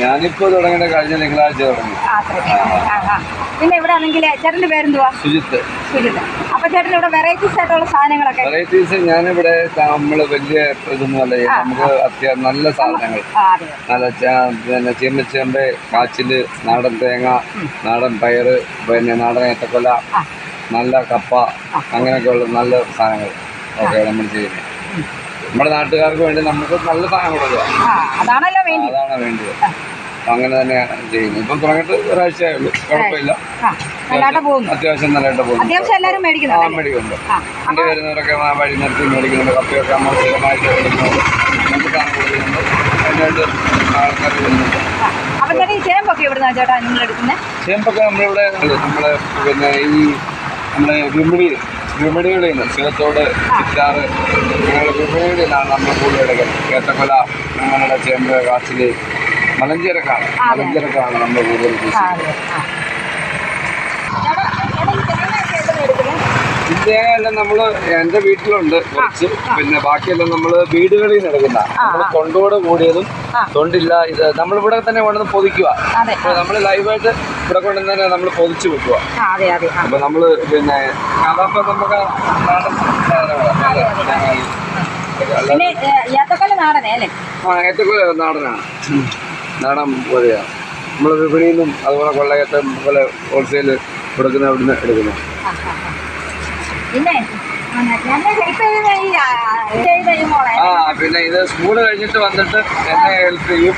ഞാനിപ്പോ തുടങ്ങിയ കഴിഞ്ഞ തിങ്കളാഴ്ച തുടങ്ങി. പിന്നെ ഇവിടെ ആണെങ്കിൽ ചേട്ടന്റെ പേരെന്തുവാ? സുജിത്ത്. സുജിത് അപ്പൊ ചേട്ടൻ ഇവിടെ വെറൈറ്റീസ് ആയിട്ടുള്ള സാധനങ്ങളൊക്കെ? വെറൈറ്റീസ് ഞാനിവിടെ നമ്മൾ വലിയ ഇതൊന്നും അല്ല നമുക്ക് അത്യാവശ്യം നല്ല സാധനങ്ങൾ. നല്ല പിന്നെ ചീമച്ചേമ്പ് കാച്ചിൽ നാടൻ തേങ്ങ നാടൻ പയറ് പിന്നെ നാടൻ ഏത്തക്കൊല ആ. നല്ല കപ്പ അങ്ങനെയൊക്കെയുള്ള നല്ല സാധനങ്ങൾ. ഒക്കെ നമ്മൾ ചെയ്യുന്നത്. നമ്മുടെ നാട്ടുകാർക്ക് വേണ്ടി നമുക്ക് നല്ല സാധനം കൊടുക്കുക. ആ അതാണല്ലോ വേണ്ടി അതാണ് വേണ്ടത് അങ്ങനെ തന്നെയാണ് ചെയ്യുന്നത്. ഇപ്പം തുടങ്ങിയിട്ട് ഒരാഴ്ചയേ ഉള്ളൂ. കുഴപ്പമില്ല. അത്യാവശ്യം നല്ലതായിട്ട് പോകുന്നു. അത്യാവശ്യം എല്ലാവരും ആ മേടിക്കുന്നുണ്ട്. വണ്ടി വരുന്നവരൊക്കെ വഴി നിർത്തി മേടിക്കുന്നുണ്ട്. കപ്പിയൊക്കെ നമ്മൾ സ്ഥിരമായിട്ട് കൊടുക്കുന്നുണ്ട്. നമുക്ക് സാധനം കൊടുക്കുന്നുണ്ട്. അതിനായിട്ട് ആൾക്കാർ വരുന്നുണ്ട്. ചേമ്പൊക്കെ എവിടുന്നാ ചേട്ടാ നിങ്ങൾ എടുക്കുന്നത് ചേമ്പൊക്കെ നമ്മളിവിടെ നമ്മളെ പിന്നെ ഈ നമ്മളെ വിമിടി വിമിടികളിൽ നിന്ന് ശിവത്തോട് ചിറ്റാറ് അങ്ങനെയുള്ള വിപണികളിൽ നിന്നാണ് നമ്മൾ കൂടുതൽ എടുക്കുന്നത് കേട്ടക്കൊല അങ്ങനെയുള്ള ചേമ്പ് കാച്ചിൽ മലഞ്ചരക്കാണ്. മലഞ്ചരക്കാണ് നമ്മൾ കൂടുതൽ ആ അതെ ആ ചേട്ടാ ചേട്ടാ ഈ തേങ്ങയൊക്കെ എവിടുന്നാ എടുക്കുന്നത് തേങ്ങയെല്ലാം നമ്മൾ എന്റെ വീട്ടിലുണ്ട് കുറച്ച്. പിന്നെ ബാക്കിയെല്ലാം നമ്മൾ വീടുകളിൽ നിന്ന് എടുക്കുന്ന തൊണ്ടോട് കൂടിയതും. തൊണ്ടില്ല ഇത് നമ്മളിവിടെ തന്നെ കൊണ്ടുവന്ന് പൊതിക്കുക അതെ നമ്മൾ ലൈവായിട്ട് ഇവിടെ കൊണ്ടുവന്ന് തന്നെ നമ്മൾ പൊതിച്ചു വെക്കുക അപ്പൊ നമ്മൾ പിന്നെ അതപ്പോ നമുക്ക് നാടൻ ആ ഏത്തക്കൊല നാടനാണ് നാടൻ പോലെയാ. നമ്മൾ വിപണിയിൽ നിന്നും അതുപോലെ കൊള്ളയത്തെ പോലെ ഹോൾസെയിൽ കൊടുക്കുന്ന അവിടുന്ന് എടുക്കുന്നു. പിന്നെ? പിന്നെ ഇത് സ്കൂൾ കഴിഞ്ഞിട്ട് വന്നിട്ട് എന്നെ ഹെൽപ്പ് ചെയ്യും.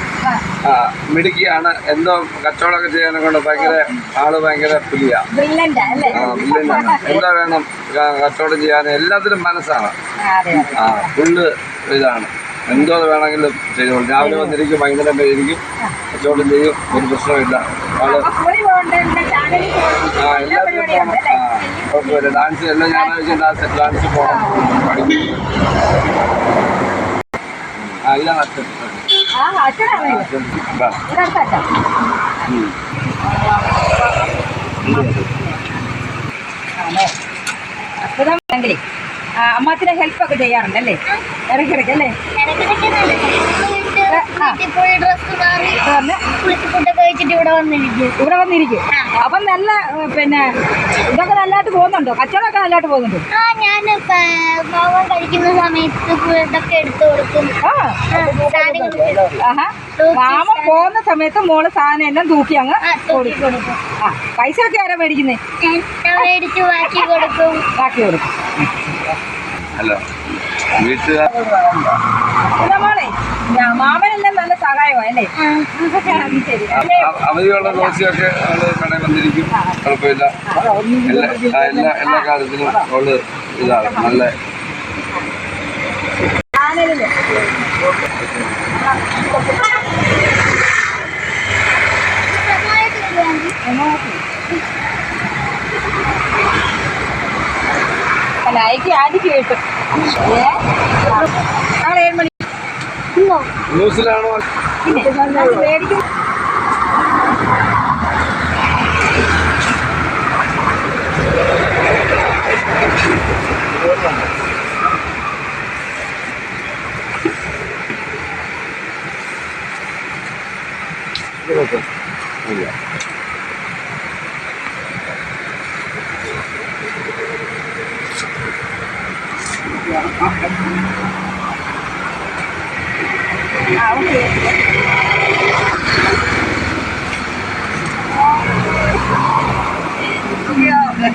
ആ, മിടുക്കിയാണ്. എന്തോ കച്ചവടമൊക്കെ ചെയ്യാനെ കൊണ്ട് ഭയങ്കര ആൾ ഭയങ്കര പുലിയ. എന്താ വേണം കച്ചവടം ചെയ്യാൻ എല്ലാത്തിനും മനസ്സാണ്. ആ, ഫുള്ള് ഇതാണ്. എന്തോ വേണമെങ്കിലും ചെയ്തോളും. രാവിലെ വന്നിരിക്കും വൈകുന്നേരം വരിയിരിക്കും കച്ചവടം ചെയ്യും ഒരു പ്രശ്നമില്ല ആൾ ആ എല്ലാ എല്ലാത്തിനും അല്ലേ കുഴപ്പമില്ല ഡാൻസ് എല്ലാ ഞായറാഴ്ച ഡാൻസ് ഡാൻസ് പോകണം പഠിക്കും ആ ഇല്ല അച്ഛൻ. ആ അച്ഛനാണോ ഇത്? അച്ഛൻ ഇതാ. ഇവിടെ അടുത്ത അച്ഛൻ. ഉം. ആണോ അച്ഛനാ ആണെങ്കിലേ അമ്മത്തിനെ ഹെൽപ്പ് ഒക്കെ ചെയ്യാറുണ്ട് അല്ലേ? ഇടയ്ക്കിടയ്ക്ക് അല്ലേ പോയി ഡ്രസ് മാറി. ഇത് പറഞ്ഞ് കുളിച്ച് ഫുഡൊക്കെ കഴിച്ചിട്ട് ഇവിടെ വന്നിരിക്കും. ഇവിടെ വന്നിരിക്കും. അപ്പം നല്ല പിന്നെ ഇതൊക്കെ നല്ലതായിട്ട് പോകുന്നുണ്ടോ? കച്ചവടമൊക്കെ നല്ലതായിട്ട് പോകുന്നുണ്ടോ? ആ ഞാൻ മോഹൻ കഴിക്കുന്ന സമയത്ത് ഇതൊക്കെ എടുത്തു കൊടുക്കും. ആ ആഹാ. മാമ പോകുന്ന സമയത്ത് മോൾ സാധനം എല്ലാം തൂക്കി അങ്ങ് ആ കൊടുക്കും. ആ പൈസ ഒക്കെ ആരാ മേടിക്കുന്നേ? മേടിച്ച് മാറ്റി കൊടുക്കും. ബാക്കി കൊടുക്കും. അല്ല വീട്ടുകാർ മാമനെല്ലാം നല്ല അവധിയുള്ള ദിവസമൊക്കെ അവൾ കടയിൽ വന്നിരിക്കും. കുഴപ്പമില്ല. എല്ലാ എല്ലാ എല്ലാ കാര്യത്തിലും അവൾ ഇതാണ്. നല്ല ആദ്യം അല്ല അയക്ക് ആദ്യക്ക് കിട്ടും. നാളെ ഏഴ്? ന്യൂസിലാണോ പിന്നെ Ah, okay. Yeah.